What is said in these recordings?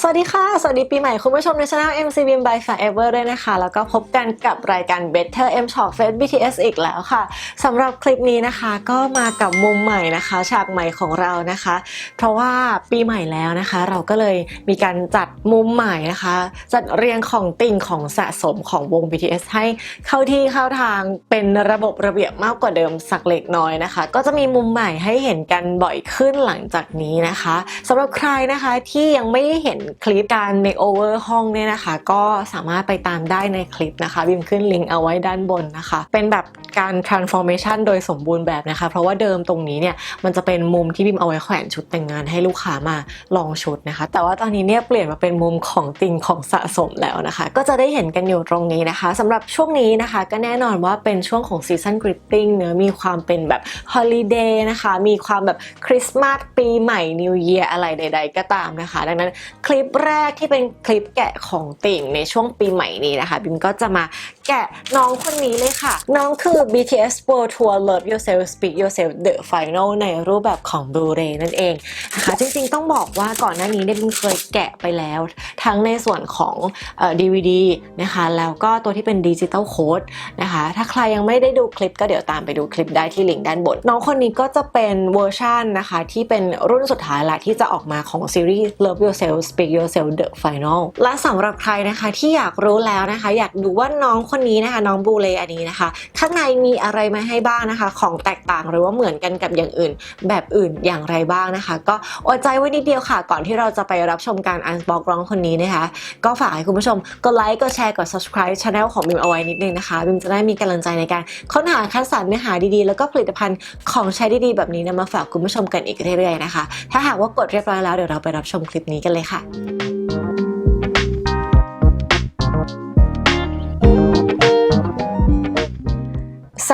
สวัสดีค่ะ สวัสดีปีใหม่คุณผู้ชมในช่อง MC Beam by Forever ด้วยนะคะ แล้วก็พบกันกับรายการ Better M Talk Face BTS อีกแล้วค่ะสำหรับคลิปนี้นะคะก็มากับมุมใหม่นะคะ ฉากใหม่ของเรานะคะ เพราะว่าปีใหม่แล้วนะคะ เราก็เลยมีการจัดมุมใหม่นะคะ จัดเรียงของติ่งของสะสมของวง BTS ให้เข้าที่เข้าทางเป็นระบบระเบียบมากกว่าเดิมสักเล็กน้อยนะคะ ก็จะมีมุมใหม่ให้เห็นกันบ่อยขึ้นหลังจากนี้นะคะสำหรับใครนะคะที่ยังไม่ได้เห็นคลิปการ makeover ห้องเนี่ยนะคะ ก็สามารถไปตามได้ในคลิปนะคะบิมขึ้นลิงก์เอาไว้ด้านบนนะคะ เป็นแบบการ transformation โดยสมบูรณ์แบบนะคะ เพราะว่าเดิมตรงนี้เนี่ยมันจะเป็นมุมที่บิมเอาไว้แขวนชุดแต่งงานให้ลูกค้ามาลองชุดนะคะ แต่ว่าตอนนี้เนี่ยเปลี่ยนมาเป็นมุมของติ่งของสะสมแล้วนะคะ ก็จะได้เห็นกันอยู่ตรงนี้นะคะสำหรับช่วงนี้นะคะ ก็แน่นอนว่าเป็นช่วงของ season greeting เนื้อมีความเป็นแบบ holiday นะคะ มีความแบบคริสต์มาสปีใหม่ New Year อะไรใด ๆ ก็ตามนะคะ ดังนั้นคลิปแรกที่เป็นคลิปแกะของติ่งในช่วงปีใหม่นี้นะคะ บิมก็จะมาแกะน้องคนนี้เลยค่ะ น้องคือ BTS World Tour Love Yourself Speak Yourself The Final ในรูปแบบของ Blu-ray นั่นเองนะคะ จริงๆต้องบอกว่าก่อนหน้านี้เนี่ยบิมเคยแกะไปแล้ว ทั้งในส่วนของเอ่อ DVD นะคะ แล้วก็ตัวที่เป็นดิจิตอลโค้ดนะคะ ถ้าใครยังไม่ได้ดูคลิปก็เดี๋ยวตามไปดูคลิปได้ที่ลิงก์ด้านบน น้องคนนี้ก็จะเป็นเวอร์ชันนะคะที่เป็นรุ่นสุดท้ายละที่จะออกมาของซีรีส์ Love Yourself Speak Yourself The Final และสำหรับใครนะคะที่อยากรู้แล้วนะคะ อยากดูว่าน้องคนนี้นะคะ น้องบูเลอันนี้นะคะ ข้างในมีอะไรมาให้บ้างนะคะ ของแตกต่างหรือว่าเหมือนกันกับอย่างอื่น แบบอื่นอย่างไรบ้างนะคะ ก็อดใจไว้นิดเดียวค่ะ ก่อนที่เราจะไปรับชมการอันบ็อกน้องคนนี้นะคะ ก็ฝากให้คุณผู้ชมกดไลค์กดแชร์กด subscribe channel ของบิมเอาไว้นิดนึงนะคะบิมจะได้มีกำลังใจในการค้นหาคัดสรรเนื้อหาดีๆ แล้วก็ผลิตภัณฑ์ของใช้ดีๆแบบนี้นะมาฝากคุณผู้ชมกันอีกเรื่อยๆนะคะ ถ้าหากว่ากดเรียบร้อยแล้วเดี๋ยวเราไปรับชมคลิปนี้กันเลยค่ะส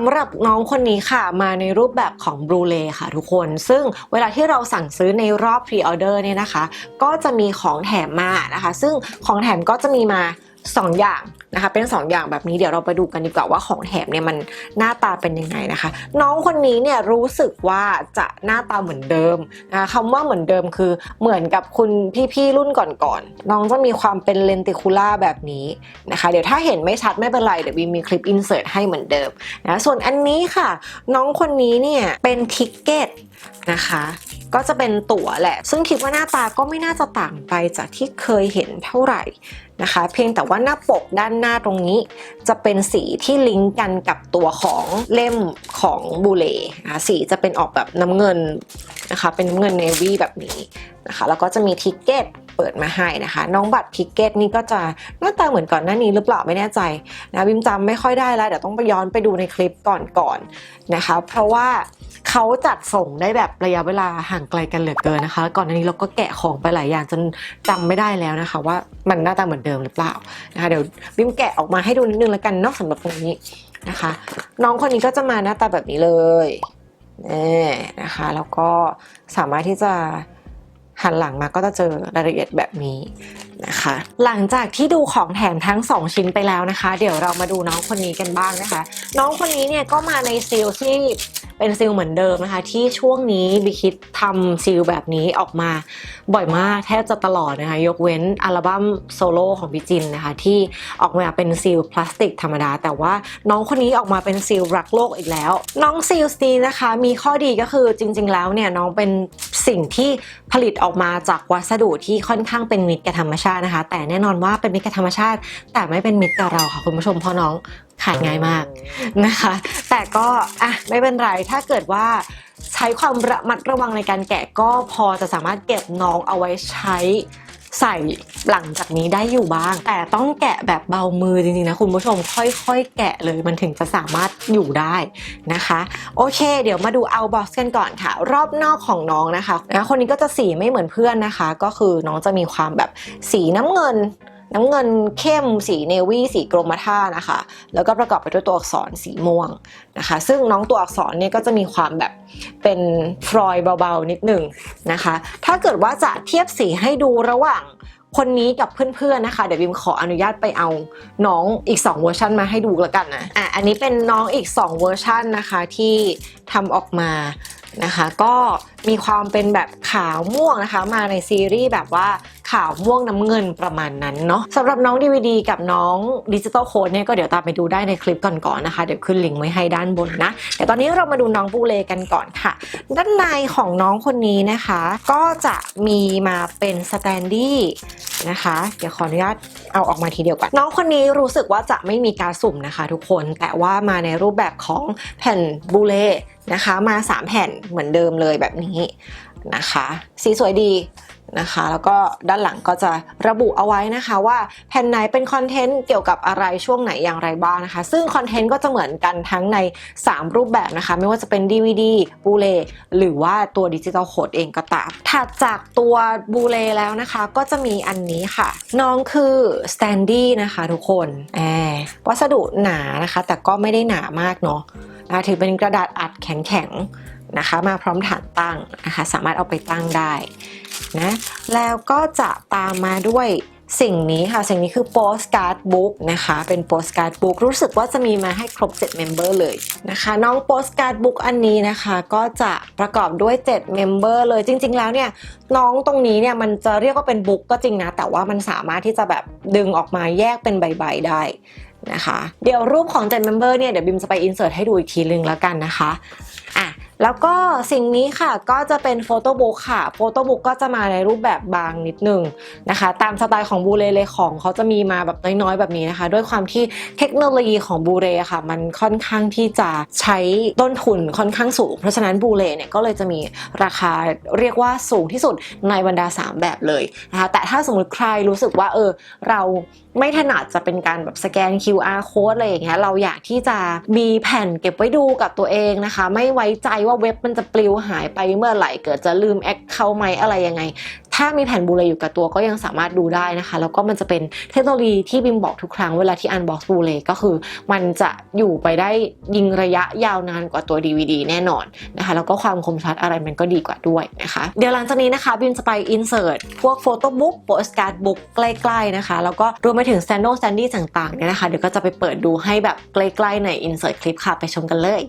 ำหรับน้องคนนี้ค่ะมาในรูปแบบของบลูเลค่ะทุกคน ซึ่งเวลาที่เราสั่งซื้อในรอบพรีออเดอร์เนี่ยนะคะ ก็จะมีของแถมมานะคะ ซึ่งของแถมก็จะมีมา 2ออย่างนะคะเป็น 2 อย่างแบบนี้เดี๋ยวเราไปดูกันดีกว่าว่าของแถมเนี่ยมันหน้าตาเป็นยังไงนะคะ น้องคนนี้เนี่ยรู้สึกว่าจะหน้าตาเหมือนเดิมนะคะคำว่าเหมือนเดิมคือเหมือนกับคุณพี่ๆรุ่นก่อนๆน้องจะมีความเป็นเลนติคูล่าแบบนี้นะคะ เดี๋ยวถ้าเห็นไม่ชัดไม่เป็นไรเดี๋ยวบีมีคลิปอินเสิร์ตให้เหมือนเดิมนะส่วนอันนี้ค่ะ น้องคนนี้เนี่ยเป็นทิกเก็ตนะคะ ก็จะเป็นตั๋วแหละ ซึ่งคิดว่าหน้าตาก็ไม่น่าจะต่างไปจากที่เคยเห็นเท่าไหร่นะคะ เพียงแต่ว่าหน้าปกด้านหน้าตรงนี้ จะเป็นสีที่ลิงก์กันกับตัวของเล่มของบูเลนะคะสีจะเป็นออกแบบน้ำเงินนะคะ เป็นน้ำเงินเนวี่แบบนี้นะคะ แล้วก็จะมีทิกเก็ต เปิดมาให้นะคะ น้องบัตรทิกเก็ตนี่ก็จะหน้าตาเหมือนก่อนหน้านี้หรือเปล่าไม่แน่ใจนะบิมจำไม่ค่อยได้แล้วเดี๋ยวต้องไปย้อนไปดูในคลิปก่อนๆนะคะ เพราะว่าเขาจัดส่งได้แบบระยะเวลาห่างไกลกันเหลือเกินนะคะ ก่อนหน้านี้เราก็แกะของไปหลายอย่างจนจำไม่ได้แล้วนะคะ ว่ามันหน้าตาเหมือนเดิมหรือเปล่านะคะเดี๋ยวบิมแกะออกมาให้ดูนิดนึงแล้วกันเนอกสำหรับตรงนี้นะคะ น้องคนนี้ก็จะมาหน้าตาแบบนี้เลยนี่นะคะ แล้วก็สามารถที่จะ หันหลังมาก็จะเจอรายละเอียดแบบนี้ นะคะ หลังจากที่ดูของแถมทั้ง 2 ชิ้นไปแล้วนะคะ เดี๋ยวเรามาดูน้องคนนี้กันบ้างนะคะ น้องคนนี้เนี่ยก็มาในซีลที่เป็นซีลเหมือนเดิมนะคะ ที่ช่วงนี้บิคิดทำซีลแบบนี้ออกมาบ่อยมากแทบจะตลอดนะคะ ยกเว้นอัลบั้มโซโล่ของพี่จินนะคะ ที่ออกมาเป็นซีลพลาสติกธรรมดา แต่ว่าน้องคนนี้ออกมาเป็นซีลรักโลกอีกแล้ว น้องซีลนี้นะคะ มีข้อดีก็คือจริง ๆ แล้วเนี่ยน้องเป็นสิ่งที่ผลิตออกมาจากวัสดุที่ค่อนข้างเป็นมิตรกับธรรมชาตินะคะ แต่แน่นอนว่าเป็นมิตรกับธรรมชาติ แต่ไม่เป็นมิตรกับเราค่ะคุณผู้ชมเพราะน้องขายง่ายมากนะคะ แต่ก็อะไม่เป็นไรถ้าเกิดว่าใช้ความระมัดระวังในการแกะก็พอจะสามารถเก็บน้องเอาไว้ใช้ ใส่หลังจากนี้ได้อยู่บ้าง แต่ต้องแกะแบบเบามือจริงๆนะคุณผู้ชมค่อยๆ แกะเลยมันถึงจะสามารถอยู่ได้นะคะ โอเค เดี๋ยวมาดูเอาบ็อกซ์กันก่อนค่ะ รอบนอกของน้องนะคะนะคนนี้ก็จะสีไม่เหมือนเพื่อนนะคะ ก็คือน้องจะมีความแบบสีน้ำเงิน น้ำเงินเข้มสีเนวี่สีกรมท่านะคะ แล้วก็ประกอบไปด้วยตัวอักษรสีม่วงนะคะ ซึ่งน้องตัวอักษรเนี่ยก็จะมีความแบบเป็นฟลอยเบาๆนิดหนึ่งนะคะ ถ้าเกิดว่าจะเทียบสีให้ดูระหว่างคนนี้กับเพื่อนๆนะคะ เดี๋ยวบิมขออนุญาตไปเอาน้องอีก 2 เวอร์ชันมาให้ดูแล้วกันนะอะอันนี้เป็นน้องอีก 2 เวอร์ชันนะคะที่ทำออกมานะคะ ก็มีความเป็นแบบขาวม่วงนะคะ มาในซีรีส์แบบว่า ขาวม่วงน้ำเงินประมาณนั้นเนาะสำหรับน้อง DVD กับน้องดิจิตอลโค้ดเนี่ยก็เดี๋ยวตามไปดูได้ในคลิปก่อนๆนะคะ เดี๋ยวขึ้นลิงก์ไว้ให้ด้านบนนะ แต่ตอนนี้เรามาดูน้องบูเลกันก่อนค่ะ ด้านในของน้องคนนี้นะคะ ก็จะมีมาเป็นสแตนดี้นะคะ เดี๋ยวขออนุญาตเอาออกมาทีเดียวก่อนน้องคนนี้รู้สึกว่าจะไม่มีการสุ่มนะคะ ทุกคนแต่ว่ามาในรูปแบบของแผ่นบูเล นะคะ มา 3 แผ่นเหมือนเดิมเลยแบบนี้นะคะ สีสวยดีนะคะ แล้วก็ด้านหลังก็จะระบุเอาไว้นะคะ ว่าแผ่นไหนเป็นคอนเทนต์เกี่ยวกับอะไรช่วงไหนอย่างไรบ้างนะคะ ซึ่งคอนเทนต์ก็จะเหมือนกันทั้งใน 3 รูปแบบนะคะ ไม่ว่าจะเป็น DVD บูเลหรือว่าตัวดิจิตอลโคดเองก็ตาม ถัดจากตัวบูเลแล้วนะคะ ก็จะมีอันนี้ค่ะ น้องคือสแตนดี้นะคะทุกคนแอบวัสดุหนานะคะ แต่ก็ไม่ได้หนามากเนาะนะคะ ถือเป็นกระดาษอัดแข็งๆนะคะ มาพร้อมฐานตั้งนะคะสามารถเอาไปตั้งได้นะแล้วก็จะตามมาด้วยสิ่งนี้ค่ะ สิ่งนี้คือโปสการ์ดบุ๊กนะคะ เป็นโปสการ์ดบุ๊กรู้สึกว่าจะมีมาให้ครบ 7 เมมเบอร์เลยนะคะ น้องโปสการ์ดบุ๊กอันนี้นะคะ ก็จะประกอบด้วย 7 เมมเบอร์เลยจริง ๆ แล้วเนี่ย น้องตรงนี้เนี่ย มันจะเรียกว่าเป็นบุ๊กก็จริงนะ แต่ว่ามันสามารถที่จะแบบดึงออกมาแยกเป็นใบๆได้ นะคะ เดี๋ยวรูปของ7 member เนี่ยเดี๋ยวบิมจะไปอินเสิร์ตให้ดูอีกทีนึงแล้วกันนะคะอะ แล้วก็สิ่งนี้ค่ะก็จะเป็นโฟโต้บุ๊กค่ะโฟโต้บุ๊กก็จะมาในรูปแบบบางนิดนึงนะคะ ตามสไตล์ของบูเรเลยของเขาจะมีมาแบบน้อยๆแบบนี้นะคะ ด้วยความที่เทคโนโลยีของบูเรค่ะ มันค่อนข้างที่จะใช้ต้นทุนค่อนข้างสูง เพราะฉะนั้นบูเรเนี่ยก็เลยจะมีราคาเรียกว่าสูงที่สุดในบรรดา 3 แบบเลยนะคะแต่ถ้าสมมติใครรู้สึกว่าเออเราไม่ถนัดจะเป็นการแบบสแกน QR code อะไรอย่างเงี้ยเราอยากที่จะมีแผ่นเก็บไว้ดูกับตัวเองนะคะ ไม่ไว้ใจว่าเว็บมันจะปลิวหายไปเมื่อไหร่เกิดจะลืมแอคเคาท์ไหมอะไรยังไง ถ้ามีแผ่นบูเลอยู่กับตัวก็ยังสามารถดูได้นะคะ แล้วก็มันจะเป็นเทคโนโลยีที่บิมบอกทุกครั้งเวลาที่อันบ็อกซ์บูเลก็คือ มันจะอยู่ไปได้ยิงระยะยาวนานกว่าตัว DVD แน่นอนนะคะแล้วก็ความคมชัดอะไรมันก็ดีกว่าด้วยนะคะ เดี๋ยวหลังจากนี้นะคะบิมจะไปอินเสิร์ตพวกโฟโต้บุ๊กโปสการ์ดบุ๊กใกล้ๆนะคะแล้วก็รวมไปถึง stand o standy ต่างๆเนี่ยนะคะเดี๋ยวก็จะไปเปิดดูให้แบบใกล้ๆในอินเสิร์ตคลิปค่ะไปชมกันเลย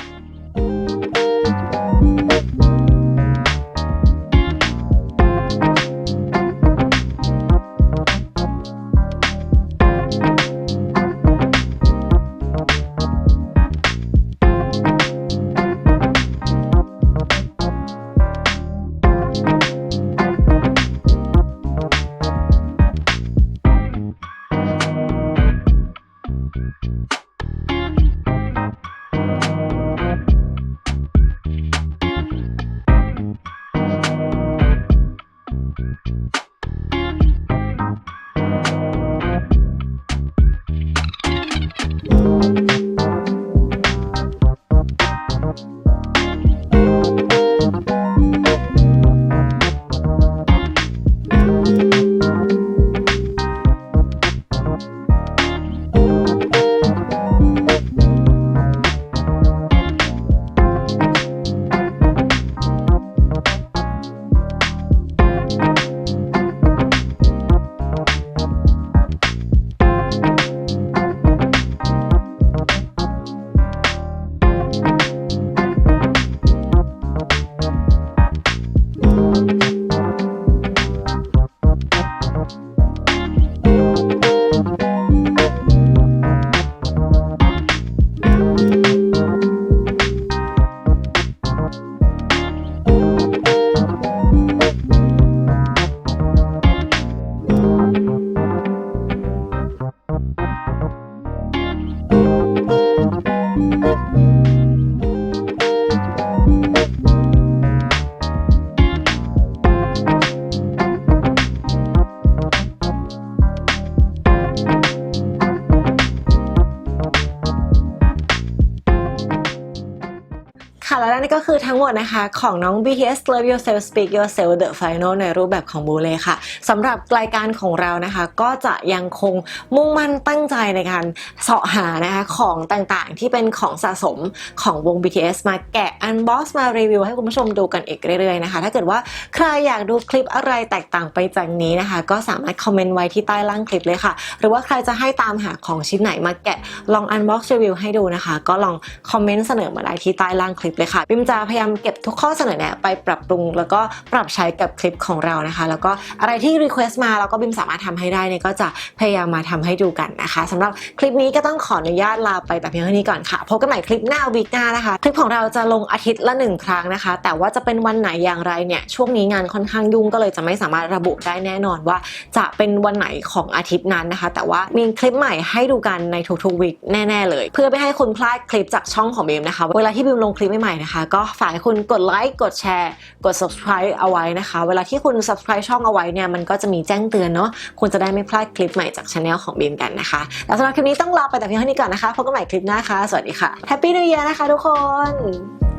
หมดนะคะ ของน้อง BTS Love Yourself Speak Yourself The Final ในรูปแบบของบูเลค่ะสำหรับรายการของเรานะคะ ก็จะยังคงมุ่งมั่นตั้งใจในการเสาะหานะคะของต่างๆ ที่เป็นของสะสมของวง BTS มาแกะ unbox มารีวิวให้คุณผู้ชมดูกันอีกเรื่อยๆนะคะ ถ้าเกิดว่าใครอยากดูคลิปอะไรแตกต่างไปจากนี้นะคะ ก็สามารถคอมเมนต์ไว้ที่ใต้ล่างคลิปเลยค่ะ หรือว่าใครจะให้ตามหาของชิ้นไหนมาแกะลอง unbox review ให้ดูนะคะ ก็ลองคอมเมนต์เสนอมาได้ที่ใต้ล่างคลิปเลยค่ะบิมจะพยายามเก็บทุกข้อเสนอแนะไปปรับปรุง แล้วก็ปรับใช้กับคลิปของเรานะคะ แล้วก็อะไรที่รีเควสต์มาแล้วก็บิมสามารถทำให้ได้เนี่ยก็จะพยายามมาทำให้ดูกันนะคะสำหรับคลิปนี้ก็ต้องขออนุญาตลาไปแต่เพียงเท่านี้ก่อนค่ะพบกันใหม่คลิปหน้าวีคหน้านะคะคลิปของเราจะลงอาทิตย์ละหนึ่งครั้งนะคะ แต่ว่าจะเป็นวันไหนอย่างไรเนี่ยช่วงนี้งานค่อนข้างยุ่งก็เลยจะไม่สามารถระบุได้แน่นอนว่า จะเป็นวันไหนของอาทิตย์นั้นนะคะ แต่ว่ามีคลิปใหม่ให้ดูกันในทุกๆวีคแน่ ๆ เลย เพื่อไม่ให้คุณพลาดคลิปจากช่องของบิมนะคะ เวลาที่บิมลงคลิปใหม่ๆนะคะ ก็ฝากให้คุณกดไลค์กดแชร์ กด subscribe เอาไว้นะคะ เวลาที่คุณ subscribe ช่องเอาไว้เนี่ยมันก็จะมีแจ้งเตือนเนาะคุณจะได้ไม่พลาดคลิปใหม่จากช anel ของบีมกันนะคะแล้วสำหรับคลิปนี้ต้องลาไปแต่เพียงเท่านี้ก่อนนะคะพบกันใหม่คลิปหน้าค่ะสวัสดีค่ะ Happy New Year นะคะทุกคน